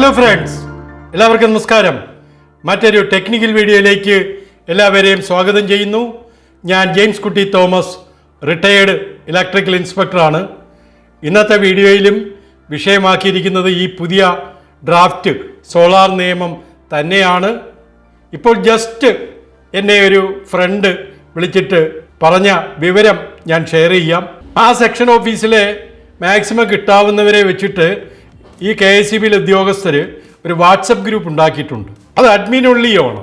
Hello friends എല്ലാവർക്കും നമസ്കാരം. മറ്റൊരു ടെക്നിക്കൽ വീഡിയോയിലേക്ക് എല്ലാവരെയും സ്വാഗതം ചെയ്യുന്നു. ഞാൻ ജെയിംസ് കുട്ടി തോമസ് റിട്ടയേർഡ് ഇലക്ട്രിക്കൽ ഇൻസ്പെക്ടറാണ് ഇന്നത്തെ വീഡിയോയിലും വിഷയമാക്കിയിരിക്കുന്നത് ഈ പുതിയ ഡ്രാഫ്റ്റ് സോളാർ നിയമം തന്നെയാണ്. ഇപ്പോൾ ജസ്റ്റ് എന്നെ ഒരു ഫ്രണ്ട് വിളിച്ചിട്ട് പറഞ്ഞ വിവരം ഞാൻ ഷെയർ ചെയ്യാം. ആ സെക്ഷൻ ഓഫീസിലെ മാക്സിമം കിട്ടാവുന്നവരെ വെച്ചിട്ട് ഈ കെ എസ് സി ബിയിലെ ഉദ്യോഗസ്ഥർ ഒരു വാട്സപ്പ് ഗ്രൂപ്പ് ഉണ്ടാക്കിയിട്ടുണ്ട്. അത് അഡ്മിൻ ഉള്ളി ഉള്ളിയാണ്.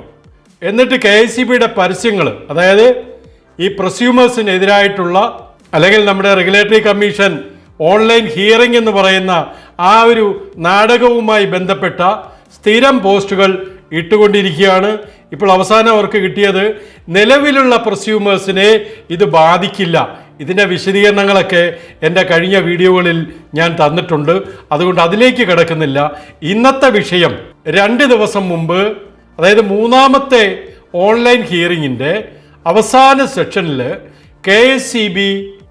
എന്നിട്ട് കെ എസ് സി ബിയുടെ പരസ്യങ്ങൾ അതായത് ഈ പ്രൊസ്യൂമേഴ്സിനെതിരായിട്ടുള്ള അല്ലെങ്കിൽ നമ്മുടെ റെഗുലേറ്ററി കമ്മീഷൻ ഓൺലൈൻ ഹിയറിംഗ് എന്ന് പറയുന്ന ആ ഒരു നാടകവുമായി ബന്ധപ്പെട്ട സ്ഥിരം പോസ്റ്റുകൾ ഇട്ടുകൊണ്ടിരിക്കുകയാണ്. ഇപ്പോൾ അവസാനം അവർക്ക് കിട്ടിയത് നിലവിലുള്ള പ്രൊസ്യൂമേഴ്സിനെ ഇത് ബാധിക്കില്ല ഇതിന്റെ വിശദീകരണങ്ങളൊക്കെ എന്റെ കഴിഞ്ഞ വീഡിയോകളിൽ ഞാൻ തന്നിട്ടുണ്ട്. അതുകൊണ്ട് അതിലേക്ക് കിടക്കുന്നില്ല. ഇന്നത്തെ വിഷയം രണ്ട് ദിവസം മുമ്പ് അതായത് മൂന്നാമത്തെ ഓൺലൈൻ ഹിയറിങ്ങിന്റെ അവസാന സെക്ഷനിൽ കെ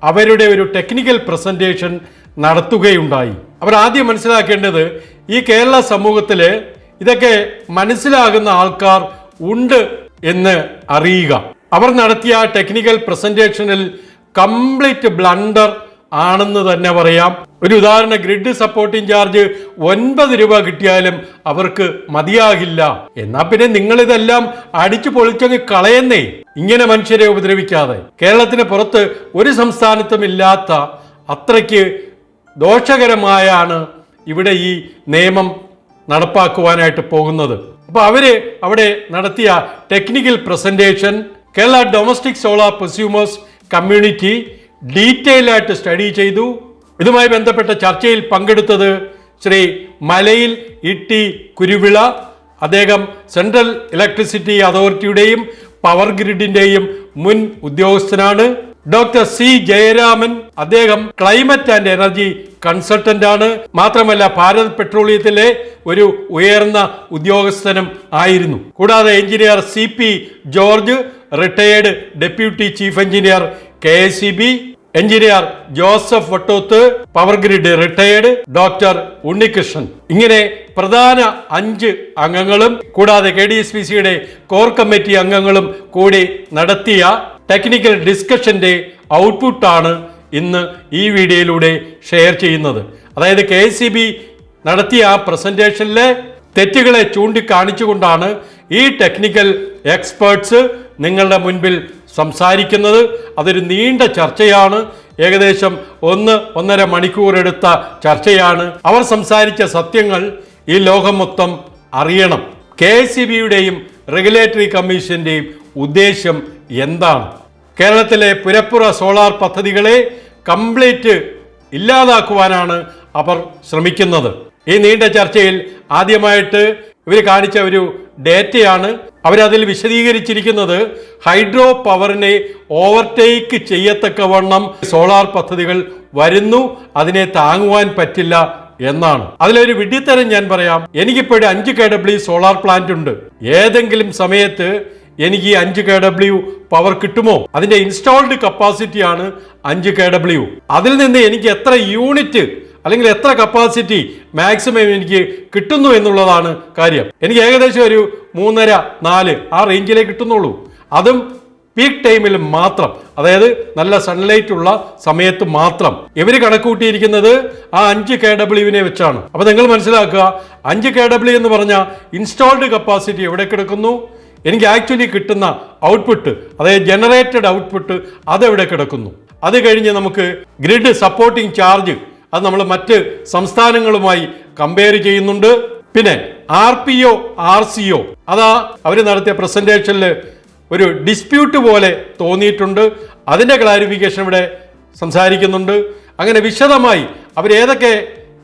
അവരുടെ ഒരു ടെക്നിക്കൽ പ്രസന്റേഷൻ നടത്തുകയുണ്ടായി. അവർ ആദ്യം മനസ്സിലാക്കേണ്ടത് ഈ കേരള സമൂഹത്തിൽ ഇതൊക്കെ മനസ്സിലാകുന്ന ആൾക്കാർ ഉണ്ട് എന്ന് അറിയുക. അവർ നടത്തിയ ടെക്നിക്കൽ പ്രസന്റേഷനിൽ കംപ്ലീറ്റ് ബ്ലണ്ടർ ആണെന്ന് തന്നെ പറയാം. ഒരു ഉദാഹരണ ഗ്രിഡ് സപ്പോർട്ടിംഗ് ചാർജ് ഒൻപത് രൂപ കിട്ടിയാലും അവർക്ക് മതിയാകില്ല. എന്നാ പിന്നെ നിങ്ങൾ ഇതെല്ലാം അടിച്ചു പൊളിച്ചങ്ങ് കളയുന്നേ. ഇങ്ങനെ മനുഷ്യരെ ഉപദ്രവിക്കാതെ. കേരളത്തിന് പുറത്ത് ഒരു സംസ്ഥാനത്തും ഇല്ലാത്ത അത്രയ്ക്ക് ദോഷകരമായാണ് ഇവിടെ ഈ നിയമം നടപ്പാക്കുവാനായിട്ട് പോകുന്നത്. അപ്പോൾ അവർ അവിടെ നടത്തിയ technical presentation Kerala domestic solar prosumers community detail ആയിട്ട് സ്റ്റഡി ചെയ്തു. ഇതുമായി ബന്ധപ്പെട്ട ചർച്ചയിൽ പങ്കെടുത്തത് ശ്രീ മലയിൽ ഇട്ടി കുരുവിള അദ്ദേഹം സെൻട്രൽ ഇലക്ട്രിസിറ്റി അതോറിറ്റിയുടെയും പവർ ഗ്രിഡിന്റെയും മുൻ ഉദ്യോഗസ്ഥനാണ്. ഡോക്ടർ സി ജയരാമൻ അദ്ദേഹം ക്ലൈമറ്റ് ആൻഡ് എനർജി കൺസൾട്ടന്റ് ആണ് മാത്രമല്ല ഭാരത് പെട്രോളിയത്തിലെ ഒരു ഉയർന്ന ഉദ്യോഗസ്ഥനും ആയിരുന്നു. കൂടാതെ engineer C P George retired deputy chief engineer K C B engineer Joseph Vattoth power grid retired doctor Unnikrishnan. ഇങ്ങനെ പ്രധാന അഞ്ച് അംഗങ്ങളും കൂടാതെ കെ ഡി എസ് പി സിയുടെ കോർ കമ്മിറ്റി അംഗങ്ങളും കൂടി നടത്തിയ ടെക്നിക്കൽ ഡിസ്കഷന്റെ ഔട്ട്പുട്ടാണ് ഇന്ന് ഈ വീഡിയോയിലൂടെ ഷെയർ ചെയ്യുന്നത്. അതായത് കെ സി ബി നടത്തിയ ആ പ്രസന്റേഷനിലെ തെറ്റുകളെ ചൂണ്ടിക്കാണിച്ചുകൊണ്ടാണ് ഈ ടെക്നിക്കൽ എക്സ്പേർട്സ് നിങ്ങളുടെ മുൻപിൽ സംസാരിക്കുന്നത് അതൊരു നീണ്ട ചർച്ചയാണ്. ഏകദേശം ഒന്ന് ഒന്നര മണിക്കൂർ എടുത്ത ചർച്ചയാണ്. അവർ സംസാരിച്ച സത്യങ്ങൾ ഈ ലോകം മൊത്തം അറിയണം. കെ എസ് റെഗുലേറ്ററി കമ്മീഷന്റെയും ഉദ്ദേശ്യം എന്താണ്? കേരളത്തിലെ പുരപ്പുറ സോളാർ പദ്ധതികളെ കംപ്ലീറ്റ് ഇല്ലാതാക്കുവാനാണ് അവർ ശ്രമിക്കുന്നത്. ഈ നീണ്ട ചർച്ചയിൽ ആദ്യമായിട്ട് ഇവർ കാണിച്ച ഒരു ഡേറ്റയാണ്. അവരതിൽ വിശദീകരിച്ചിരിക്കുന്നത് ഹൈഡ്രോ പവറിനെ ഓവർടേക്ക് ചെയ്യത്തക്കവണ്ണം സോളാർ പദ്ധതികൾ വരുന്നു അതിനെ താങ്ങുവാൻ പറ്റില്ല എന്നാണ്. അതിലൊരു വിഡ്ഢിത്തരം ഞാൻ പറയാം. എനിക്കിപ്പോഴും അഞ്ച് കെ ഡബ്ല്യു സോളാർ പ്ലാന്റ് ഉണ്ട്. ഏതെങ്കിലും സമയത്ത് എനിക്ക് ഈ അഞ്ച് കെ ഡബ്ല്യു പവർ കിട്ടുമോ? അതിന്റെ ഇൻസ്റ്റാൾഡ് കപ്പാസിറ്റിയാണ് അഞ്ച് കെ ഡബ്ല്യു. അതിൽ നിന്ന് എനിക്ക് എത്ര യൂണിറ്റ് അല്ലെങ്കിൽ എത്ര കപ്പാസിറ്റി മാക്സിമം എനിക്ക് കിട്ടുന്നു എന്നുള്ളതാണ് കാര്യം. എനിക്ക് ഏകദേശം ഒരു മൂന്നര നാല് ആ റേഞ്ചിലേ കിട്ടുന്നുള്ളൂ. അതും പീക്ക് ടൈമിൽ മാത്രം. അതായത് നല്ല സൺലൈറ്റ് ഉള്ള സമയത്ത് മാത്രം. ഇവർ കണക്കൂട്ടിയിരിക്കുന്നത് ആ അഞ്ച് കെ ഡബ്ല്യുവിനെ വെച്ചാണ്. അപ്പൊ നിങ്ങൾ മനസ്സിലാക്കുക അഞ്ച് കെ ഡബ്ല്യു എന്ന് പറഞ്ഞ ഇൻസ്റ്റാൾഡ് കപ്പാസിറ്റി എവിടെ കിടക്കുന്നു? എനിക്ക് ആക്ച്വലി കിട്ടുന്ന ഔട്ട്പുട്ട് അതായത് ജനറേറ്റഡ് ഔട്ട്പുട്ട് അതെവിടെ കിടക്കുന്നു? അത് കഴിഞ്ഞ് നമുക്ക് ഗ്രിഡ് സപ്പോർട്ടിംഗ് ചാർജ് അത് നമ്മൾ മറ്റ് സംസ്ഥാനങ്ങളുമായി കമ്പയർ ചെയ്യുന്നുണ്ട്. പിന്നെ R P O R C O അതാ അവർ നടത്തിയ പ്രസന്റേഷനിൽ ഒരു ഡിസ്പ്യൂട്ട് പോലെ തോന്നിയിട്ടുണ്ട്. അതിന്റെ ക്ലാരിഫിക്കേഷൻ ഇവിടെ സംസാരിക്കുന്നുണ്ട്. അങ്ങനെ വിശദമായി അവർ ഏതൊക്കെ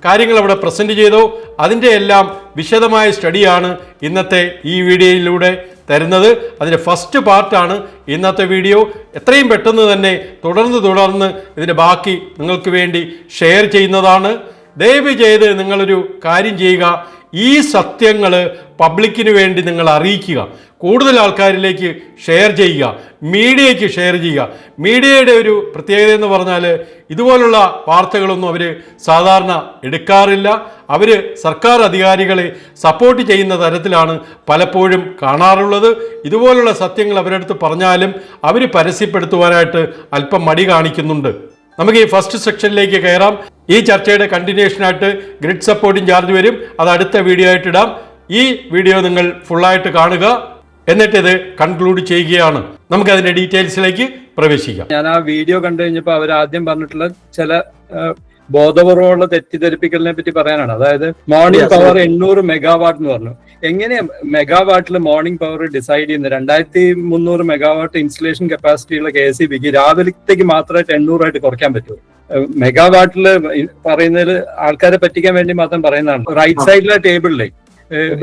കാര്യങ്ങൾ അവിടെ പ്രസന്റ് ചെയ്തോ അതിന്റെ എല്ലാം വിശദമായ സ്റ്റഡിയാണ് ഇന്നത്തെ ഈ വീഡിയോയിലൂടെ തരുന്നത്. അതിന്റെ ഫസ്റ്റ് പാർട്ടാണ് ഇന്നത്തെ വീഡിയോ എത്രയും പെട്ടെന്ന് തന്നെ തുടർന്ന് തുടർന്ന് ഇതിന്റെ ബാക്കി നിങ്ങൾക്ക് വേണ്ടി ഷെയർ ചെയ്യുന്നതാണ്. ദയവ് ചെയ്ത് നിങ്ങളൊരു കാര്യം ചെയ്യുക. ഈ സത്യങ്ങൾ പബ്ലിക്കിന് വേണ്ടി നിങ്ങൾ അറിയിക്കുക. കൂടുതൽ ആൾക്കാരിലേക്ക് ഷെയർ ചെയ്യുക മീഡിയയ്ക്ക് ഷെയർ ചെയ്യുക. മീഡിയയുടെ ഒരു പ്രത്യേകത എന്ന് പറഞ്ഞാൽ ഇതുപോലുള്ള വാർത്തകളൊന്നും അവർ സാധാരണ എടുക്കാറില്ല. അവർ സർക്കാർ അധികാരികളെ സപ്പോർട്ട് ചെയ്യുന്ന തരത്തിലാണ് പലപ്പോഴും കാണാറുള്ളത്. ഇതുപോലുള്ള സത്യങ്ങൾ അവരടുത്ത് പറഞ്ഞാലും അവർ പരസ്യപ്പെടുത്തുവാനായിട്ട് അല്പം മടി കാണിക്കുന്നുണ്ട്. നമുക്ക് ഈ ഫസ്റ്റ് സെക്ഷനിലേക്ക് കയറാം. ഈ ചർച്ചയുടെ കണ്ടിന്യൂഷനായിട്ട് ഗ്രിഡ് സപ്പോർട്ടിംഗ് ചാർജ് വരും. അത് അടുത്ത വീഡിയോ ആയിട്ട് ഇടാം. ഈ വീഡിയോ നിങ്ങൾ ഫുള്ളായിട്ട് കാണുക. എന്നിട്ട് ഇത് കൺക്ലൂഡ് ചെയ്യുകയാണ്. നമുക്ക് അതിന്റെ ഡീറ്റെയിൽസിലേക്ക് പ്രവേശിക്കാം. ഞാൻ ആ വീഡിയോ കണ്ടു കഴിഞ്ഞപ്പോൾ അവർ ആദ്യം പറഞ്ഞിട്ടുള്ള ചില ബോധപൂർവമുള്ള തെറ്റിദ്ധരിപ്പിക്കലിനെ പറ്റി പറയാനാണ്. അതായത് മോർണിംഗ് പവർ എണ്ണൂറ് മെഗാവാട്ട് എന്ന് പറഞ്ഞു. എങ്ങനെ മെഗാവാട്ടിൽ മോർണിംഗ് പവർ ഡിസൈഡ് ചെയ്യുന്നത്? രണ്ടായിരത്തി മുന്നൂറ് മെഗാവാട്ട് ഇൻസ്റ്റലേഷൻ കപ്പാസിറ്റിയുള്ള കെ എസ് ബിക്ക് രാവിലത്തേക്ക് മാത്രമായിട്ട് എണ്ണൂറായിട്ട് കുറയ്ക്കാൻ പറ്റുമോ? മെഗാവാട്ടിൽ പറയുന്നതിൽ ആൾക്കാരെ പറ്റിക്കാൻ വേണ്ടി മാത്രം പറയുന്നതാണ്. റൈറ്റ് സൈഡിലെ ടേബിളിലെ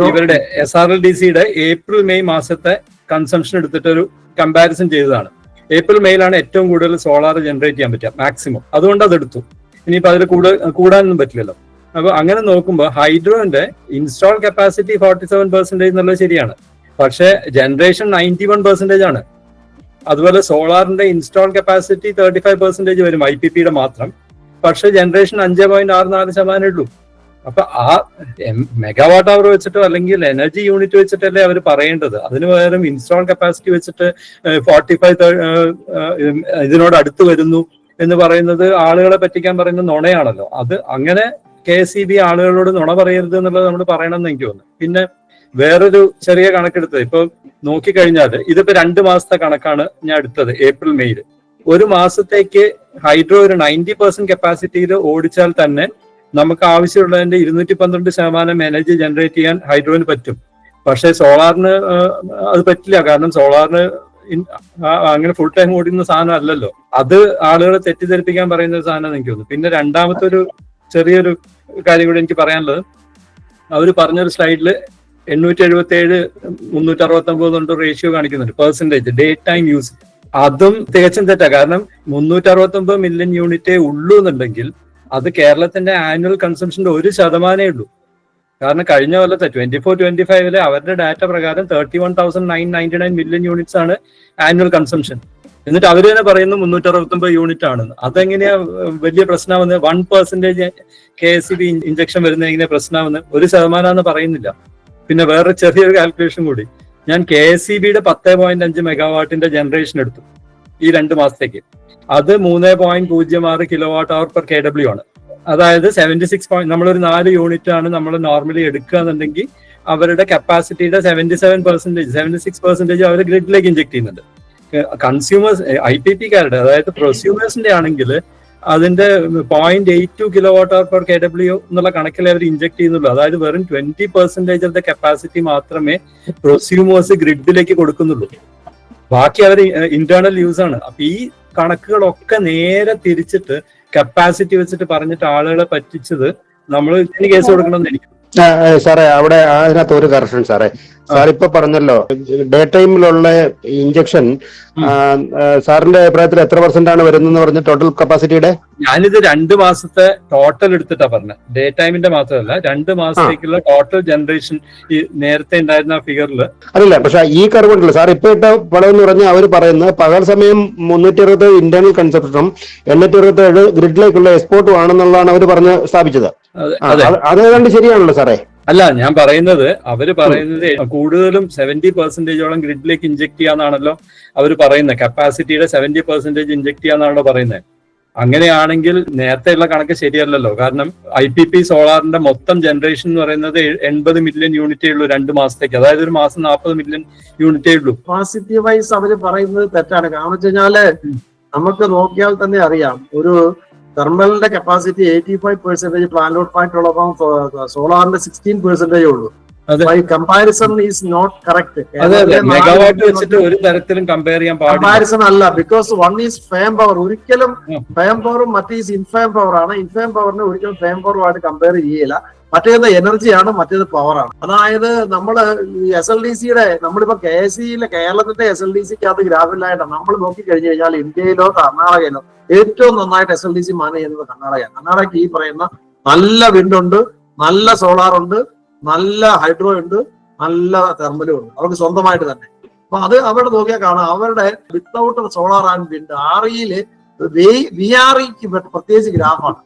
ഇവരുടെ എസ് ആർ എൽ ഡി സിയുടെ ഏപ്രിൽ മെയ് മാസത്തെ കൺസംഷൻ എടുത്തിട്ട് ഒരു കമ്പാരിസൺ ചെയ്തതാണ്. ഏപ്രിൽ മെയ്യിലാണ് ഏറ്റവും കൂടുതൽ സോളാർ ജനറേറ്റ് ചെയ്യാൻ പറ്റുക മാക്സിമം അതുകൊണ്ട് അത് എടുത്തു ഇനിയിപ്പോൾ അതിൽ കൂടെ കൂടാനൊന്നും പറ്റില്ലല്ലോ. അപ്പൊ അങ്ങനെ നോക്കുമ്പോൾ ഹൈഡ്രോന്റെ install capacity forty seven percentage എന്നുള്ളത് ശരിയാണ്. പക്ഷെ ജനറേഷൻ നയന്റി വൺ പെർസെന്റേജ് ആണ്. അതുപോലെ സോളാറിന്റെ install capacity thirty five percentage വരും ഐ പി പിയുടെ മാത്രം. പക്ഷെ ജനറേഷൻ അഞ്ച് പോയിന്റ് ആറ് നാല് ശതമാനം ഉള്ളൂ. അപ്പൊ ആ മെഗാവാട്ട് അവർ വെച്ചിട്ടോ അല്ലെങ്കിൽ എനർജി യൂണിറ്റ് വെച്ചിട്ടല്ലേ അവർ പറയേണ്ടത്. അതിന് പകരം ഇൻസ്റ്റാൾ കപ്പാസിറ്റി വെച്ചിട്ട് ഫോർട്ടി ഫൈവ് ഇതിനോട് അടുത്ത് വരുന്നു എന്ന് പറയുന്നത് ആളുകളെ പറ്റിക്കാൻ പറയുന്ന നുണയാണല്ലോ. അത് അങ്ങനെ കെ എസ് ഇ ബി ആളുകളോട് നുണ പറയരുത് എന്നുള്ളത് നമ്മൾ പറയണമെന്ന് എനിക്ക് തോന്നുന്നു. പിന്നെ വേറൊരു ചെറിയ കണക്കെടുത്തത് ഇപ്പൊ നോക്കിക്കഴിഞ്ഞാൽ ഇതിപ്പോ രണ്ട് മാസത്തെ കണക്കാണ് ഞാൻ എടുത്തത് ഏപ്രിൽ മെയ്യിൽ ഒരു മാസത്തേക്ക് ഹൈഡ്രോ ഒരു നയന്റി പെർസെന്റ് കപ്പാസിറ്റിയിൽ ഓടിച്ചാൽ തന്നെ നമുക്ക് ആവശ്യമുള്ളതിന്റെ ഇരുന്നൂറ്റി പന്ത്രണ്ട് ശതമാനം എനർജി ജനറേറ്റ് ചെയ്യാൻ ഹൈഡ്രോന് പറ്റും. പക്ഷേ സോളാറിന് അത് പറ്റില്ല. കാരണം സോളാറിന് അങ്ങനെ ഫുൾ ടൈം ഓടുന്ന സാധനം അല്ലല്ലോ. അത് ആളുകളെ തെറ്റിദ്ധരിപ്പിക്കാൻ പറയുന്ന ഒരു സാധനം എനിക്ക് തോന്നുന്നു. പിന്നെ രണ്ടാമത്തെ ഒരു ചെറിയൊരു കാര്യം കൂടി എനിക്ക് പറയാനുള്ളത്. അവർ പറഞ്ഞൊരു സ്ലൈഡിൽ എണ്ണൂറ്റി എഴുപത്തി ഏഴ് മുന്നൂറ്റി അറുപത്തി ഒമ്പത് കൊണ്ട് റേഷ്യോ കാണിക്കുന്നുണ്ട്. പെർസെന്റേജ് ഡേ ടൈം യൂസ് അതും തികച്ചും തെറ്റാ. കാരണം മുന്നൂറ്റി അറുപത്തി ഒമ്പത് മില്യൺ യൂണിറ്റേ ഉള്ളൂ എന്നുണ്ടെങ്കിൽ അത് കേരളത്തിന്റെ ആനുവൽ കൺസംഷന്റെ ഒരു ശതമാനമേ ഉള്ളൂ. കാരണം കഴിഞ്ഞ കൊല്ലത്തെ ട്വന്റി ഫോർ ട്വന്റി ഫൈവിൽ അവരുടെ ഡാറ്റ പ്രകാരം thirty one thousand nine ninety nine million units ആണ് ആനുവൽ കൺസംഷൻ എന്നിട്ട് അവർ തന്നെ പറയുന്നു മുന്നൂറ്റി അറുപത്തൊമ്പത് യൂണിറ്റ് ആണ് അതെങ്ങനെയാ വലിയ പ്രശ്നമാവുന്നത്? One percentage K S C B injection വരുന്നത് എങ്ങനെ പ്രശ്നമാവുന്നത്? ഒരു ശതമാനം പറയുന്നില്ല. പിന്നെ വേറെ ചെറിയൊരു കാൽക്കുലേഷൻ കൂടി. ഞാൻ കെ എസ് സി ബിയുടെ പത്ത് പോയിന്റ് അഞ്ച് മെഗാവാട്ടിന്റെ ജനറേഷൻ എടുത്തു. ഈ രണ്ട് മാസത്തേക്ക്. അത് മൂന്ന് പോയിന്റ് പൂജ്യം ആറ് kilo watt hour per K W ആണ്. അതായത് സെവന്റി സിക്സ് പോയിന്റ് നമ്മളൊരു നാല് യൂണിറ്റ് ആണ് നമ്മൾ നോർമലി എടുക്കുക എന്നുണ്ടെങ്കിൽ അവരുടെ കപ്പാസിറ്റിയുടെ seventy seven percentage seventy six percentage അവർ ഗ്രിഡിലേക്ക് ഇഞ്ചെക്ട് ചെയ്യുന്നുണ്ട് കൺസ്യൂമേഴ്സ് ഐ പി പിക്കാരുടെ അതായത് പ്രൊസ്യൂമേഴ്സിന്റെ ആണെങ്കിൽ അതിന്റെ point eight two kilowatt hour per K W എന്നുള്ള കണക്കിൽ അവർ ഇഞ്ചെക്ട് ചെയ്യുന്നുള്ളൂ. അതായത് വെറും twenty percentage of the capacity മാത്രമേ പ്രൊസ്യൂമേഴ്സ് ഗ്രിഡിലേക്ക് കൊടുക്കുന്നുള്ളൂ. ബാക്കി അവർ ഇന്റേണൽ യൂസ് ആണ്. അപ്പൊ ഈ കണക്കുകളൊക്കെ നേരെ തിരിച്ചിട്ട് കപ്പാസിറ്റി വെച്ചിട്ട് പറഞ്ഞിട്ട് ആളുകളെ പറ്റിച്ചത് നമ്മൾ ഇതിന് കേസ് കൊടുക്കണമെന്ന് എനിക്ക് ആ, ആ, സാറേ അവിടെ അതിനകത്ത് ഒരു കറക്ഷൻ സാറേ. സാർ ഇപ്പൊ പറഞ്ഞല്ലോ ഡേ ടൈമിലുള്ള ഇഞ്ചക്ഷൻ സാറിന്റെ അഭിപ്രായത്തിൽ എത്ര പെർസെന്റ് ആണ് വരുന്നതെന്ന് പറഞ്ഞ ടോട്ടൽ കപ്പാസിറ്റിയുടെ ഞാനിത് രണ്ട് മാസത്തെ ടോട്ടൽ എടുത്തിട്ടാ പറഞ്ഞത് ഡേ ടൈമിന്റെ മാത്രമല്ല രണ്ട് മാസത്തേക്കുള്ള ടോട്ടൽ ജനറേഷൻ ഈ നേരത്തെ ഉണ്ടായിരുന്ന ഫിഗറിൽ അതല്ല പക്ഷെ ഈ കർവ് ഉണ്ടല്ലോ. സാർ ഇപ്പൊ ഇട്ട പടം എന്ന് പറഞ്ഞാൽ അവർ പറയുന്നത് പകൽ സമയം മുന്നൂറ്റി അറുപത്തി ഇന്റേണൽ കൺസപ്ഷനും എണ്ണൂറ്റി അറുപത്തി ഏഴ് ഗ്രിഡിലേക്കുള്ള എക്സ്പോർട്ടും ആണെന്നുള്ളതാണ് അവർ പറഞ്ഞ് സ്ഥാപിച്ചത്. ആ, അതെ. അത് അത് ഏതാണ്ട് ശരിയാണല്ലോ സാറേ. അല്ല ഞാൻ പറയുന്നത് അവർ പറയുന്നത് കൂടുതലും സെവന്റി പെർസെന്റേജോളം ഗ്രിഡിലേക്ക് ഇഞ്ചെക്ട് ചെയ്യാന്നാണല്ലോ അവർ പറയുന്നത്. കപ്പാസിറ്റിയുടെ സെവന്റി പെർസെന്റേജ് ഇഞ്ചെക്ട് ചെയ്യാന്നാണല്ലോ പറയുന്നത്. അങ്ങനെയാണെങ്കിൽ നേരത്തെയുള്ള കണക്ക് ശരിയല്ലല്ലോ. കാരണം ഐ പി പി സോളാറിന്റെ മൊത്തം ജനറേഷൻ എന്ന് പറയുന്നത് എൺപത് മില്യൺ യൂണിറ്റേ ഉള്ളൂ രണ്ട് മാസത്തേക്ക്. അതായത് ഒരു മാസം നാൽപ്പത് മില്യൺ യൂണിറ്റേ ഉള്ളൂ കപ്പാസിറ്റി വൈസ് അവർ പറയുന്നത് തെറ്റാണ്. കാരണം വെച്ച് കഴിഞ്ഞാൽ നമുക്ക് നോക്കിയാൽ തന്നെ അറിയാം. ഒരു തെർമലിന്റെ capacity eighty five percentage plant point ഉള്ളപ്പം സോളാറിന്റെ സിക്സ്റ്റീൻ പെർസെന്റേജ് ഉള്ളൂ. Comparison is not correct megawatt വെച്ചിട്ട് ഒരു തരത്തിലും കമ്പയർ ചെയ്യാൻ കമ്പാരിസൺ അല്ല because one is firm power ഒരിക്കലും. ഫേം പവറും മറ്റേ ഇൻഫേം പവർ ആണ്. ഇൻഫേം പവറിനെ ഒരിക്കലും ഫേം പവറുമായിട്ട് കമ്പയർ ചെയ്യില്ല മറ്റേത് എനർജിയാണ് മറ്റേത് പവറാണ് അതായത് നമ്മൾ എസ് എൽ ഡി സിയുടെ നമ്മളിപ്പോ കെ എസ് സിയിലെ കേരളത്തിന്റെ എസ് എൽ ഡി സിക്കകത്ത് ഗ്രാഫിലായിട്ടാണ് നമ്മൾ നോക്കി കഴിഞ്ഞു കഴിഞ്ഞാൽ ഇന്ത്യയിലോ കർണാടകയിലോ ഏറ്റവും നന്നായിട്ട് S L D C manage ചെയ്യുന്നത് കർണാടകയാണ്. കർണാടകയ്ക്ക് ഈ പറയുന്ന നല്ല വിൻഡ് ഉണ്ട് നല്ല സോളാർ ഉണ്ട് നല്ല ഹൈഡ്രോ ഉണ്ട് നല്ല തെർമലും ഉണ്ട്. അവർക്ക് സ്വന്തമായിട്ട് തന്നെ. അപ്പൊ അത് അവിടെ നോക്കിയാൽ കാണാം. അവരുടെ without solar and wind R ഇയിൽ വി ആർ ഇക്ക് പ്രത്യേകിച്ച് ഗ്രാഫാണ്.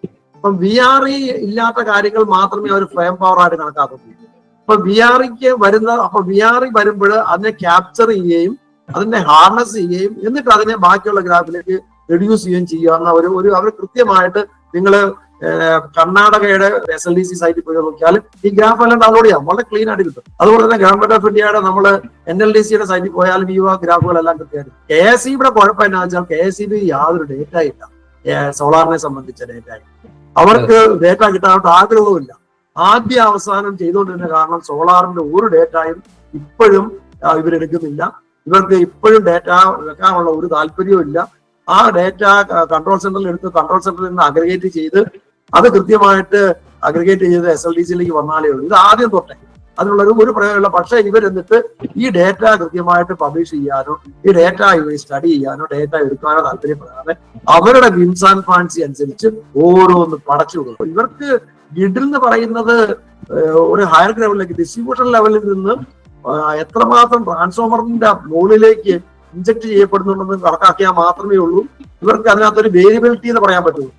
അപ്പം വി ആർ ഇ ഇല്ലാത്ത കാര്യങ്ങൾ മാത്രമേ അവർ ഫ്രെയിം പവർ ആയിട്ട് കണക്കാക്കുന്നുള്ളൂ അപ്പൊ വി ആർ ഇക്ക് വരുന്ന അപ്പൊ വി ആർ ഇ വരുമ്പോൾ അതിനെ ക്യാപ്ചർ ചെയ്യുകയും അതിനെ ഹാർനസ് ചെയ്യുകയും എന്നിട്ട് അതിനെ ബാക്കിയുള്ള ഗ്രാഫിലേക്ക് റെഡ്യൂസ് ചെയ്യുകയും ചെയ്യുക എന്ന ഒരു ഒരു അവർ കൃത്യമായിട്ട് നിങ്ങൾ കർണാടകയുടെ എസ് എൽ ഡി സി സൈറ്റിൽ പോയി നോക്കിയാൽ ഈ ഗ്രാഫ് എല്ലാം ഡൗൺലോഡ് ചെയ്യാം. വളരെ ക്ലീൻ ആയിട്ട് കിട്ടും. അതുപോലെ തന്നെ ഗവൺമെന്റ് ഓഫ് ഇന്ത്യയുടെ നമ്മൾ എൻ എൽ ഡി സിയുടെ സൈറ്റിൽ പോയാലും ഈ ഗ്രാഫുകളെല്ലാം കൃത്യമായിട്ട് കെ എസ് സിയുടെ കുഴപ്പം എന്നാ വെച്ചാൽ കെ എസ് ബി യാതൊരു ഡേറ്റ ഇല്ല. സോളാറിനെ സംബന്ധിച്ച ഡേറ്റ അവർക്ക് ഡേറ്റ കിട്ടാനായിട്ട് ആഗ്രഹവുമില്ല. ആദ്യ അവസാനം ചെയ്തുകൊണ്ടിരുന്ന കാരണം സോളാറിന്റെ ഒരു ഡേറ്റയും ഇപ്പോഴും ഇവരെടുക്കുന്നില്ല ഇവർക്ക് ഇപ്പോഴും ഡേറ്റ വെക്കാനുള്ള ഒരു താല്പര്യവും ഇല്ല. ആ ഡേറ്റ കൺട്രോൾ സെന്ററിൽ എടുത്ത് കൺട്രോൾ സെന്ററിൽ നിന്ന് അഗ്രിഗേറ്റ് ചെയ്ത് അത് കൃത്യമായിട്ട് അഗ്രിഗേറ്റ് ചെയ്ത് എസ് എൽ ഡി സിയിലേക്ക് വന്നാലേ ഉള്ളൂ. ഇത് ആദ്യം തൊട്ടേ. അതിനുള്ള ഒരു പ്രയോജനമില്ല. പക്ഷേ ഇവരെന്നിട്ട് ഈ ഡേറ്റ കൃത്യമായിട്ട് പബ്ലിഷ് ചെയ്യാനോ ഈ ഡേറ്റ ഇവർ സ്റ്റഡി ചെയ്യാനോ ഡേറ്റ എടുക്കാനോ താല്പര്യപ്പെടാതെ അവരുടെ വിംസ് ആൻഡ് ഫാൻസി അനുസരിച്ച് ഓരോന്ന് പടച്ചു കൊടുക്കും. ഇവർക്ക് ഗിഡിൽ എന്ന് പറയുന്നത് ഒരു ഹയർ ലെവലിലേക്ക് ഡിസ്ട്രിബ്യൂഷൻ ലെവലിൽ നിന്ന് എത്രമാത്രം ട്രാൻസ്ഫോമറിന്റെ മുകളിലേക്ക് ഇഞ്ചക്ട് ചെയ്യപ്പെടുന്നുണ്ടെന്ന് കണക്കാക്കിയാൽ മാത്രമേ ഉള്ളൂ. ഇവർക്ക് അതിനകത്തൊരു വേരിയബിലിറ്റി എന്ന് പറയാൻ പറ്റുള്ളൂ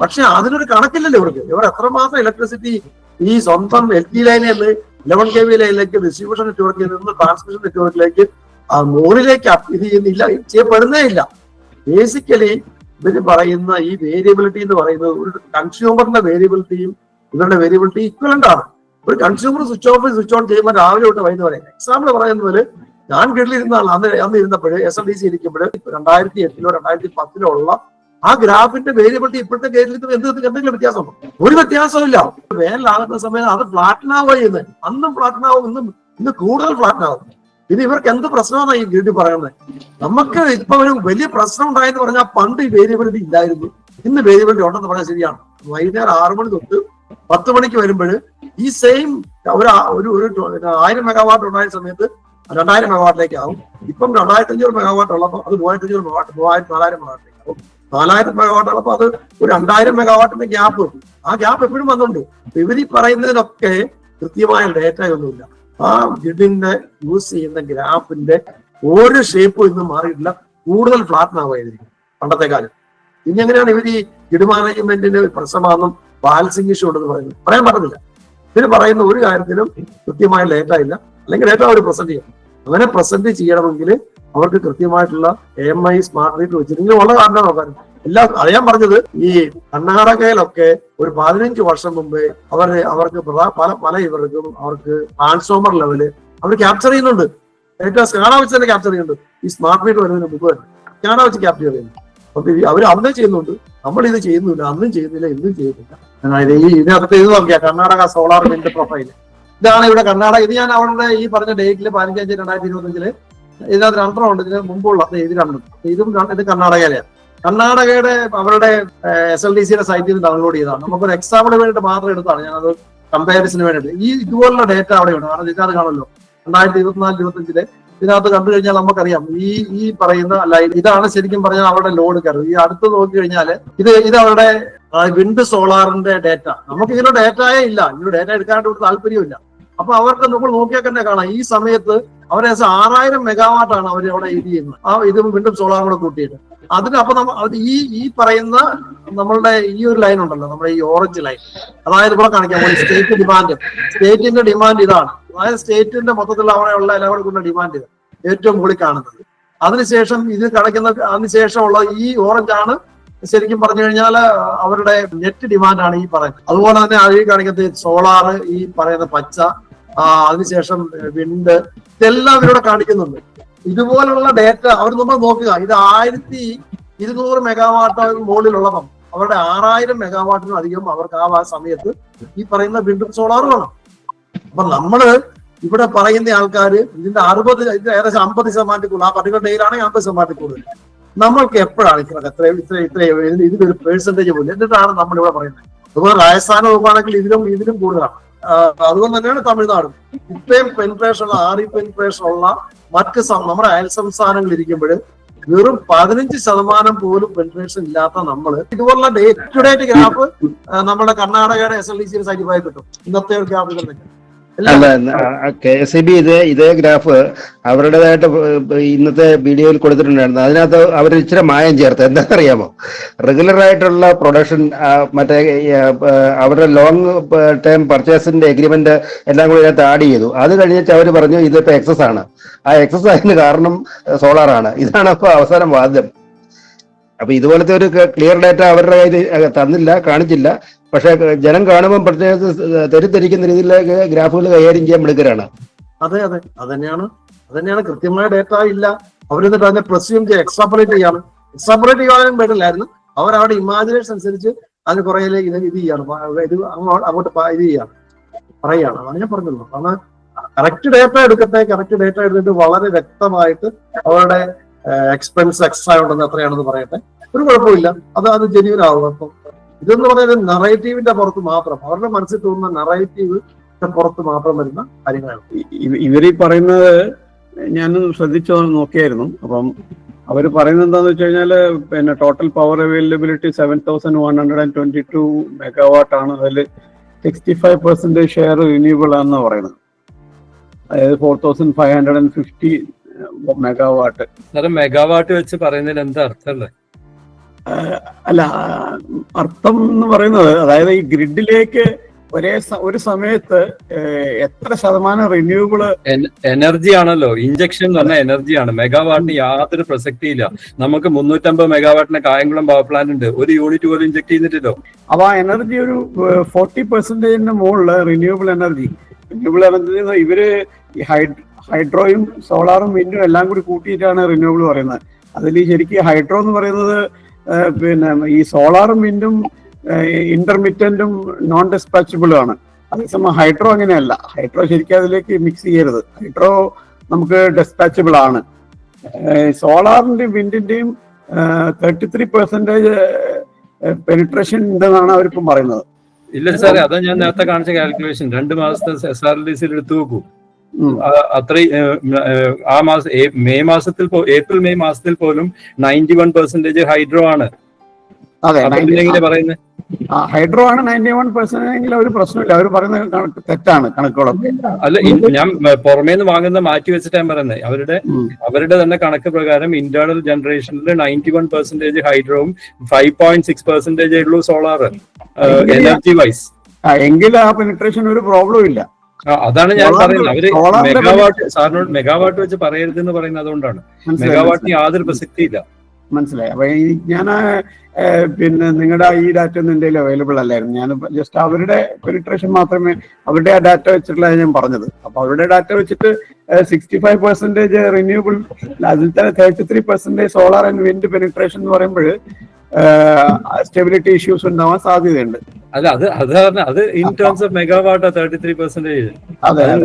പക്ഷെ അതിനൊരു കണക്കില്ലല്ലോ ഇവർക്ക്. ഇവർ എത്രമാത്രം ഇലക്ട്രിസിറ്റി ഈ സ്വന്തം എൽ ടി ലൈനിൽ നിന്ന് ഇലവൻ കെ വി ലൈനിലേക്ക് ഡിസ്ട്രിബ്യൂഷൻ നെറ്റ്വർക്കിൽ നിന്ന് ട്രാൻസ്മിഷൻ നെറ്റ്വർക്കിലേക്ക് ആ മുകളിലേക്ക് ഇത് ചെയ്യുന്നില്ല ചെയ്യപ്പെടുന്നേ ഇല്ല. ബേസിക്കലി ഇവർ പറയുന്ന ഈ വേരിയബിലിറ്റി എന്ന് പറയുന്നത് ഒരു കൺസ്യൂമറിന്റെ വേരിയബിലിറ്റിയും ഇവരുടെ വേരിയബിലിറ്റി ഈക്വലന്റ് ആണ്. ഒരു consumer switch off switch on ചെയ്യുമ്പോൾ രാവിലെ തൊട്ട് വൈകുന്നേരം വരെ. എക്സാമ്പിൾ പോലെ ഞാൻ വീട്ടിലിരുന്ന അന്ന് അന്ന് ഇരുന്നപ്പോൾ എസ് എൽ ഡി സി ഇരിക്കുമ്പോൾ രണ്ടായിരത്തി എട്ടിലോ രണ്ടായിരത്തി പത്തിലോ ഉള്ള ആ ഗ്രാഫിന്റെ വേരിയബിലിറ്റി ഇപ്പോഴത്തെ കേരളത്തിൽ എന്ത് എന്തെങ്കിലും വ്യത്യാസമുണ്ടോ. ഒരു വ്യത്യാസമില്ല വേനലാകുന്ന സമയത്ത് അത് ഫ്ലാറ്റനാവുക എന്ന് അന്നും ഫ്ലാറ്റനാവും ഇന്നും ഇന്ന് കൂടുതൽ ഫ്ലാറ്റനാവും ഇത് ഇവർക്ക് എന്ത് പ്രശ്നമാണ് ഈ ഗ്രിഡ് പറയുന്നത്? നമുക്ക് ഇപ്പൊ ഒരു വലിയ പ്രശ്നം ഉണ്ടായെന്ന് പറഞ്ഞാൽ പണ്ട് ഈ വേരിയബിലിറ്റി ഇല്ലായിരുന്നു. ഇന്ന് വേരിയബിലിറ്റി ഉണ്ടെന്ന് പറഞ്ഞാൽ ശരിയാണ്. വൈകുന്നേരം ആറു മണി തൊട്ട് പത്ത് മണിക്ക് വരുമ്പോൾ ഈ സെയിം ഒരു ഒരു ആയിരം മെഗാവാട്ട് ഉണ്ടായ സമയത്ത് രണ്ടായിരം മെഗാവാട്ടിലേക്ക് ആവും. ഇപ്പം രണ്ടായിരത്തി അഞ്ഞൂറ് മെഗാവാട്ട് ഉള്ളപ്പോൾ അത് മൂവായിരത്തി അഞ്ഞൂറ് മെഗാവാട്ട് മൂവായിരത്തി നാലായിരം മെഗാവാട്ടിലേക്ക് ആവും. നാലായിരം മെഗാവാട്ട് ഉള്ളപ്പോൾ അത് ഒരു രണ്ടായിരം മെഗാവാട്ടിന്റെ ഗ്യാപ്പ്. ആ ഗ്യാപ്പ് എപ്പോഴും വന്നുണ്ട് ഇവർ ഈ പറയുന്നതിനൊക്കെ കൃത്യമായ ഡേറ്റ ഒന്നുമില്ല. ആ ഗ്രിഡിന്റെ യൂസ് ചെയ്യുന്ന ഗ്രാഫിന്റെ ഓരോ ഷേപ്പും ഇന്ന് മാറിയിട്ടില്ല. കൂടുതൽ ഫ്ലാറ്റിനാവുമായിരിക്കും പണ്ടത്തെ കാലം ഇനി എങ്ങനെയാണ് ഇവർ ഈ ഗ്രിഡ് മാനേജ്മെന്റിന് പ്രശ്നമാണെന്നും ബാലൻസിംഗ് ഇഷ്യൂ ഉണ്ടെന്ന് പറയുന്നത്? പറയാൻ പറ്റത്തില്ല. ഇതിന് പറയുന്ന ഒരു കാര്യത്തിലും കൃത്യമായ ഡേറ്റ ഇല്ല. അല്ലെങ്കിൽ ഡേറ്റ അവർ പ്രസന്റ് ചെയ്യണം അങ്ങനെ പ്രസന്റ് ചെയ്യണമെങ്കിൽ അവർക്ക് കൃത്യമായിട്ടുള്ള എം ഐ സ്മാർട്ട് മീറ്റർ വെച്ചിട്ടുണ്ടെങ്കിൽ ഉള്ള കാരണം നോക്കാൻ എല്ലാ അറിയാൻ പറഞ്ഞത് ഈ കർണാടകയിലൊക്കെ ഒരു പതിനഞ്ച് വർഷം മുമ്പേ അവർ അവർക്ക് പല പല ഇവർക്കും അവർക്ക് ട്രാൻസ്ഫോമർ ലെവൽ അവർ ക്യാപ്ചർ ചെയ്യുന്നുണ്ട്. ഏറ്റവും സ്കാണ വെച്ച് തന്നെ ക്യാപ്ചർ ചെയ്യുന്നുണ്ട്. ഈ സ്മാർട്ട് മീറ്റർ വരുന്നതിന് മുമ്പ് തന്നെ. സ്കാണ വെച്ച് ക്യാപ്ചർ ചെയ്യുന്നു അപ്പൊ അവർ അന്നേ ചെയ്യുന്നുണ്ട്. നമ്മൾ ഇത് ചെയ്യുന്നില്ല. അന്നും ചെയ്യുന്നില്ല. ഇന്നും ചെയ്യുന്നില്ല. ഈ ഇതിനകത്ത് ഇത് നോക്കിയാ കർണാടക സോളാർ വിൻഡ് പ്രൊഫൈൽ ഇതാണ് ഇവിടെ കർണാടക. ഇത് ഞാൻ അവരുടെ ഈ പറഞ്ഞ ഡേറ്റിൽ പതിനഞ്ച് രണ്ടായിരത്തി ഇരുപത്തഞ്ചിൽ ഇതിനകത്ത് രണ്ടെണ്ണം ഉണ്ട്. ഇതിന് മുമ്പുള്ള ഇത് രണ്ടും ഇതും ഇത് കർണാടകയിലെയാണ് കർണാടകയുടെ അവരുടെ എസ് എൽ ഡി സിയുടെ സൈറ്റിൽ നിന്ന് ഡൗൺലോഡ് ചെയ്തതാണ്. നമുക്കൊരു എക്സാമ്പിൾ വേണ്ടിയിട്ട് മാത്രം എടുത്താണ്. ഞാനത് കമ്പാരിസന് വേണ്ടിയിട്ട്. ഈ ഇതുപോലുള്ള ഡേറ്റ അവിടെയുണ്ട് കാരണം ഇതിനകത്ത് കാണുമല്ലോ. രണ്ടായിരത്തി ഇരുപത്തിനാല് ഇരുപത്തഞ്ചിൽ ഇതിനകത്ത് കണ്ടു കഴിഞ്ഞാൽ നമുക്കറിയാം. ഈ ഈ പറയുന്ന ലൈൻ ഇതാണ് ശരിക്കും പറഞ്ഞാൽ അവരുടെ ലോഡ് കയറും ഈ അടുത്ത് നോക്കി കഴിഞ്ഞാൽ ഇത് ഇത് അവരുടെ വിൻഡ് സോളാറിന്റെ ഡേറ്റ നമുക്ക് ഇതിന്റെ ഡേറ്റയേ ഇല്ല. ഇതിന്റെ ഡേറ്റ എടുക്കാനായിട്ട് ഒരു താല്പര്യമില്ല അപ്പൊ അവർക്ക് നമ്മൾ നോക്കിയാൽ തന്നെ കാണാം. ഈ സമയത്ത് ഏകദേശം ആറായിരം മെഗാവാട്ട് ആണ് അവർ അവിടെ ഇത് ചെയ്യുന്നത്. ആ ഇത് വീണ്ടും സോളാർ കൂടെ കൂട്ടിയിട്ട്. അതിന് അപ്പൊ നമ്മ ഈ ഈ പറയുന്ന നമ്മളുടെ ഈ ഒരു ലൈൻ ഉണ്ടല്ലോ നമ്മുടെ ഈ ഓറഞ്ച് ലൈൻ അതായത് ഇവിടെ കാണിക്കാം സ്റ്റേറ്റ് ഡിമാൻഡ് സ്റ്റേറ്റിന്റെ ഡിമാൻഡ് ഇതാണ്. അതായത് സ്റ്റേറ്റിന്റെ മൊത്തത്തിൽ അവിടെയുള്ള എല്ലാവർക്കും ഡിമാൻഡ് ഇത്. ഏറ്റവും കൂടി കാണുന്നത്. അതിനുശേഷം ഇത് കണക്കുന്ന അതിനുശേഷമുള്ള ഈ ഓറഞ്ച് ആണ് ശരിക്കും പറഞ്ഞു കഴിഞ്ഞാൽ അവരുടെ നെറ്റ് ഡിമാൻഡ് ആണ് ഈ പറയുന്നത്. അതുപോലെ തന്നെ അഴി കാണിക്കുന്നത് സോളാർ ഈ പറയുന്ന പച്ച അതിനുശേഷം വിണ്ട് ഇതെല്ലാം ഇവരുടെ കാണിക്കുന്നുണ്ട്. ഇതുപോലുള്ള ഡേറ്റ അവർ നമ്മൾ നോക്കുക. ഇത് ആയിരത്തി ഇരുന്നൂറ് മെഗാവാട്ട് മുകളിലുള്ളതും അവരുടെ ആറായിരം മെഗാവാട്ടിനും അധികം അവർക്ക് ആ സമയത്ത് ഈ പറയുന്ന വിണ്ടും സോളാറും വേണം അപ്പൊ നമ്മൾ ഇവിടെ പറയുന്ന ആൾക്കാർ ഇതിന്റെ അറുപത് ഇതിന്റെ ഏകദേശം അമ്പത് ശതമാനത്തിൽ കൂടുതൽ ആ പർട്ടിക്കുലർ ഡേയിലാണെങ്കിൽ അമ്പത് ശതമാനത്തിൽ കൂടുതൽ. നമ്മൾക്ക് എപ്പോഴാണ് ഇത്ര എത്ര ഇത്ര ഇത്ര ഇതിനൊരു പേഴ്സന്റേജ് പോലും എന്നിട്ടാണ് നമ്മൾ ഇവിടെ പറയുന്നത്. അതുപോലെ രാജസ്ഥാൻ നോക്കുകയാണെങ്കിൽ ഇതിലും ഇതിലും കൂടുതലാണ്. അതുകൊണ്ട് തന്നെയാണ് തമിഴ്നാടും. ഇത്രയും പെൻട്രേഷൻ ആറി പെൻട്രേഷൻ ഉള്ള മറ്റ് നമ്മുടെ അയൽ സംസ്ഥാനങ്ങൾ ഇരിക്കുമ്പോൾ വെറും പതിനഞ്ച് ശതമാനം പോലും പെൻട്രേഷൻ ഇല്ലാത്ത നമ്മൾ ഇതുപോലുള്ള ഡേ ടു ഡേറ്റ് ഗ്രാഫ് നമ്മുടെ കർണാടകയുടെ എസ് എൽ ഡി സി സൈറ്റിഫായി കിട്ടും. ഇന്നത്തെ ഒരു കെ എസ് ഇ ബി ഇതേ ഇതേ ഗ്രാഫ് അവരുടേതായിട്ട് ഇന്നത്തെ വീഡിയോയിൽ കൊടുത്തിട്ടുണ്ടായിരുന്നു. അതിനകത്ത് അവർ ഇച്ചിരി മായം ചേർത്ത്. എന്താണെന്നറിയാമോ? റെഗുലർ ആയിട്ടുള്ള പ്രൊഡക്ഷൻ മറ്റേ അവരുടെ ലോങ് ടേം പർച്ചേസിന്റെ എഗ്രിമെന്റ് എല്ലാം കൂടി ഇതിനകത്ത് ആഡ് ചെയ്തു. അത് കഴിഞ്ഞിട്ട് അവർ പറഞ്ഞു ഇതിപ്പോ എക്സസ് ആണ്. ആ എക്സസ് ആയതിന് കാരണം സോളാർ ആണ്. ഇതാണ് അപ്പൊ അവസാനം വാദ്യം. അപ്പൊ ഇതുപോലത്തെ ഒരു ക്ലിയർ ഡാറ്റ അവരുടെ കയ്യിൽ തന്നില്ല കാണിച്ചില്ല. പക്ഷെ ജനം കാണുമ്പോൾ പ്രത്യേകിച്ച് തെറ്റിദ്ധരിക്കുന്ന രീതിയിലേക്ക് ഗ്രാഫുകൾ കൈകാര്യം ചെയ്യാൻ മിടുക്കരാണ്. അതെ അതെ. അത് തന്നെയാണ് അത് തന്നെയാണ് കൃത്യമായ ഡേറ്റ ഇല്ല. അവരെന്നിട്ട് അതിനെ പ്രസ്യൂം ചെയ്യുക എക്സ്ട്രാപ്പറേറ്റ് ചെയ്യാണ്. എക്സ്ട്രാപ്പറേറ്റ് ചെയ്യാനും വേണ്ടില്ലായിരുന്നു അവർ അവരുടെ ഇമാജിനേഷൻ അനുസരിച്ച് അതിന് കുറേ ഇത് ഇത് ചെയ്യാണ്. ഇത് അങ്ങോട്ട് ഇത് ചെയ്യാണ്. പറയാണ് അതാണ് ഞാൻ പറഞ്ഞുള്ളൂ കാരണം കറക്റ്റ് ഡേറ്റ എടുക്കട്ടെ കറക്റ്റ് ഡേറ്റ എടുത്തിട്ട് വളരെ വ്യക്തമായിട്ട് അവരുടെ എക്സ്പെൻസ് എക്സ്ട്രാ ഉണ്ടെന്ന് എത്രയാണെന്ന് പറയട്ടെ. ഒരു കുഴപ്പമില്ല അത് അത് ജെന്യൂൻ ആവും അപ്പം ഇതെന്ന് പറയുന്നത് നറേറ്റീവിന്റെ പുറത്ത് മാത്രം അവരുടെ മനസ്സിൽ തോന്നുന്ന നറേറ്റീവ് പുറത്ത് മാത്രം വരുന്ന കാര്യങ്ങളാണ്. ഇവ- ഇവരീ പറയുന്നത് ഞാൻ ശ്രദ്ധിച്ചു നോക്കിയായിരുന്നു. അപ്പം അവർ പറയുന്നത് എന്താന്ന് വെച്ച് കഴിഞ്ഞാൽ പിന്നെ total power availability seven thousand one hundred and twenty two megawatt ആണ്. അതിൽ sixty five percentage share renewable ആണെന്ന് പറയുന്നത്. അതായത് four thousand five hundred and fifty megawatt megawatt വെച്ച് പറയുന്നതിൽ എന്താ അർത്ഥമല്ലേ അല്ല അർത്ഥം എന്ന് പറയുന്നത് അതായത് ഈ ഗ്രിഡിലേക്ക് ഒരേ ഒരു സമയത്ത് എത്ര ശതമാനം റിന്യൂവബിൾ എനർജി ആണല്ലോ. ഇഞ്ചക്ഷൻ എന്ന് പറഞ്ഞാൽ ആണ്. മെഗാവാട്ടിന് യാതൊരു പ്രസക്തിയില്ല. നമുക്ക് മുന്നൂറ്റമ്പത് മെഗാവാട്ടിന് കായംകുളം പവർ പ്ലാന്റ് ഉണ്ട്. ഒരു യൂണിറ്റ് പോലും ഇഞ്ചക്ട് ചെയ്തിട്ടില്ലോ. അപ്പൊ ആ എനർജി ഒരു ഫോർട്ടി പെർസെന്റേജിന്റെ മുകളിൽ റിന്യൂവബിൾ എനർജി റിന്യൂവബിൾ എനർജി ഇവർ ഹൈഡ്രോയും സോളാറും വിൻഡും എല്ലാം കൂടി കൂട്ടിയിട്ടാണ് റിന്യൂവബിൾ പറയുന്നത്. അതിൽ ശരിക്കും ഹൈഡ്രോ എന്ന് പറയുന്നത് പിന്നെ ഈ സോളാറും വിൻഡും ഇന്റർമിറ്റന്റും നോൺ ഡിസ്പാച്ചബിളും ആണ്. അതേസമയം ഹൈഡ്രോ അങ്ങനെയല്ല. ഹൈഡ്രോ ശരിക്കും അതിലേക്ക് മിക്സ് ചെയ്യരുത്. ഹൈഡ്രോ നമുക്ക് ഡിസ്പാച്ചബിൾ ആണ്. സോളാറിന്റെയും വിൻഡിന്റെയും തേർട്ടി ത്രീ പെർസെന്റേജ് പെനിട്രേഷൻ ഉണ്ടെന്നാണ് അവരിപ്പം പറയുന്നത്. ഇല്ല സാറേ അതാ ഞാൻ നേരത്തെ കാണിച്ച കാൽക്കുലേഷൻ രണ്ട് മാസത്തെ എസ് ആർ ഡി സിയിൽ എടുത്തു നോക്കൂ. ഉം. അത്രയും ആ മാസം മെയ് മാസത്തിൽ ഏപ്രിൽ മെയ് മാസത്തിൽ പോലും നയന്റി വൺ പെർസെന്റേജ് ഹൈഡ്രോ ആണ്. പറയുന്നത് ഹൈഡ്രോ ആണ് നയന്റി വൺ പെർസെന്റ് ഒരു പ്രശ്നമില്ല. അവർ പറയുന്നത് കണക്ക് തെറ്റാണ് കണക്കുകളൊക്കെ. അല്ല ഞാൻ പുറമേ നിന്ന് വാങ്ങുന്ന മാറ്റി വെച്ചിട്ട് ഞാൻ പറയുന്നത് അവരുടെ അവരുടെ തന്നെ കണക്ക് പ്രകാരം ഇന്റേണൽ ജനറേഷനിൽ നയന്റി വൺ പെർസെന്റേജ് ഹൈഡ്രോവും ഫൈവ് പോയിന്റ് സിക്സ് പെർസെന്റേജ് ഉള്ളൂ സോളാർ എനർജി വൈസ് എങ്കിൽ ആ പെനിട്രേഷൻ ഒരു പ്രോബ്ലം ഇല്ല. അതാണ് ഞാൻ പറയുന്നത്. അവർ മെഗാവാട്ട് സാറിനോട് മെഗാവാട്ട് വെച്ച് പറയരുതെന്ന് പറയുന്നത് അതുകൊണ്ടാണ്. മെഗാവാട്ടിന് യാതൊരു പ്രസക്തിയില്ല. മനസ്സിലായി. അപ്പൊ ഈ ഞാൻ പിന്നെ നിങ്ങളുടെ ഈ ഡാറ്റ ഒന്നും എന്റെ അവൈലബിൾ അല്ലായിരുന്നു. ഞാൻ ജസ്റ്റ് അവരുടെ പെനിട്രേഷൻ മാത്രമേ അവരുടെ ആ ഡാറ്റ വെച്ചിട്ടുള്ള ഞാൻ പറഞ്ഞത്. അപ്പൊ അവരുടെ ഡാറ്റ വെച്ചിട്ട് സിക്സ്റ്റി ഫൈവ് പെർസെന്റേജ് റിന്യൂവബിൾ അതിൽ തന്നെ thirty three percentage solar and wind penetration എന്ന് പറയുമ്പോൾ സ്റ്റെബിലിറ്റി ഇഷ്യൂസ് ഉണ്ടാവാൻ സാധ്യതയുണ്ട്. അല്ല അത് അത് പറഞ്ഞ അത് in terms of megawatt thirty three percentage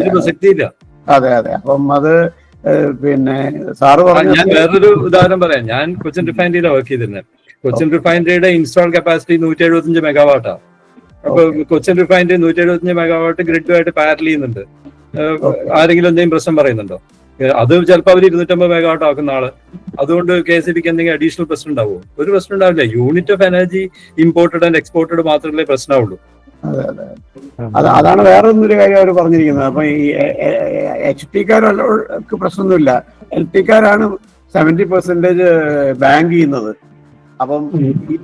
പ്രസക്തിയില്ല അതെ അതെ അപ്പം അത് പിന്നെ സാറ് പറഞ്ഞു ഞാൻ വേറൊരു ഉദാഹരണം പറയാം. ഞാൻ കൊച്ചിൻ റിഫൈനറിയിലാണ് വർക്ക് ചെയ്തിരുന്നത് കൊച്ചിൻ റിഫൈനറിയുടെ ഇൻസ്റ്റാൾ കപ്പാസിറ്റി നൂറ്റി എഴുപത്തിയഞ്ച് മെഗാവാട്ടാ അപ്പൊ കൊച്ചിൻ റിഫൈനറി നൂറ്റി എഴുപത്തിയഞ്ച് മെഗാവാട്ട് ഗ്രിഡുമായിട്ട് പാരൽ ചെയ്യുന്നുണ്ട്. ആരെങ്കിലും എന്തെങ്കിലും പ്രശ്നം പറയുന്നുണ്ടോ? അത് ചിലപ്പോൾ അവർ ഇരുന്നൂറ്റമ്പത് മെഗാവാട്ട് ആക്കുന്ന ആൾ. അതുകൊണ്ട് കെ എസ് ബിക്ക് എന്തെങ്കിലും അഡീഷണൽ പ്രശ്നം ഉണ്ടാവുമോ? ഒരു പ്രശ്നം ഉണ്ടാവില്ല. Unit of energy imported and exported മാത്രമല്ലേ പ്രശ്നമുള്ളൂ അതെ അതെ. അത് അതാണ് വേറെ ഒന്നൊരു കാര്യം അവർ പറഞ്ഞിരിക്കുന്നത്. അപ്പൊ ഈ എച്ച് ടിക്കാർക്ക് പ്രശ്നമൊന്നുമില്ല. എൽ കാരാണ് സെവന്റി പെർസെന്റേജ് ബാങ്ക് ചെയ്യുന്നത്. അപ്പം എൽ പി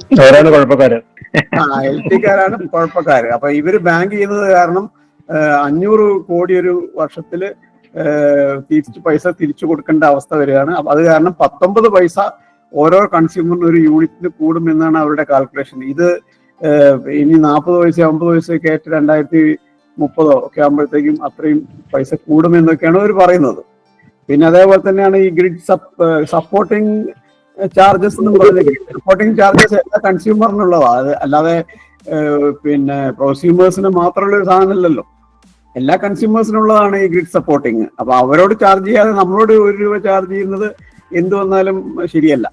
എൽ ടിക്കാരാണ് കുഴപ്പക്കാര്. അപ്പൊ ഇവർ ബാങ്ക് ചെയ്യുന്നത് കാരണം അഞ്ഞൂറ് കോടി ഒരു വർഷത്തിൽ തിരിച്ച് പൈസ തിരിച്ചു കൊടുക്കേണ്ട അവസ്ഥ വരികയാണ്. അത് കാരണം പത്തൊമ്പത് പൈസ ഓരോ കൺസ്യൂമറിന് ഒരു യൂണിറ്റിന് കൂടുമെന്നാണ് അവരുടെ കാൽക്കുലേഷൻ ഇത് ഇനി നാൽപ്പത് പൈസ അമ്പത് പൈസയൊക്കെ ആയിട്ട് രണ്ടായിരത്തി മുപ്പതോ ഒക്കെ ആകുമ്പോഴത്തേക്കും അത്രയും പൈസ കൂടുമെന്നൊക്കെയാണ് അവർ പറയുന്നത്. പിന്നെ അതേപോലെ തന്നെയാണ് ഈ ഗ്രിഡ് സപ്പോർട്ടിങ് ചാർജസ് എന്ന് പറയുന്നത് സപ്പോർട്ടിങ് ചാർജസ് എല്ലാ കൺസ്യൂമറിനുള്ളതാണ് അല്ലാതെ പിന്നെ പ്രൊസ്യൂമേഴ്സിന് മാത്രമുള്ള ഒരു സാധനമല്ലല്ലോ. എല്ലാ കൺസ്യൂമേഴ്സിനുള്ളതാണ് ഈ ഗ്രിഡ് സപ്പോർട്ടിങ് അപ്പൊ അവരോട് ചാർജ് ചെയ്യാതെ നമ്മളോട് ഒരു രൂപ ചാർജ് ചെയ്യുന്നത് എന്തു വന്നാലും ശരിയല്ല.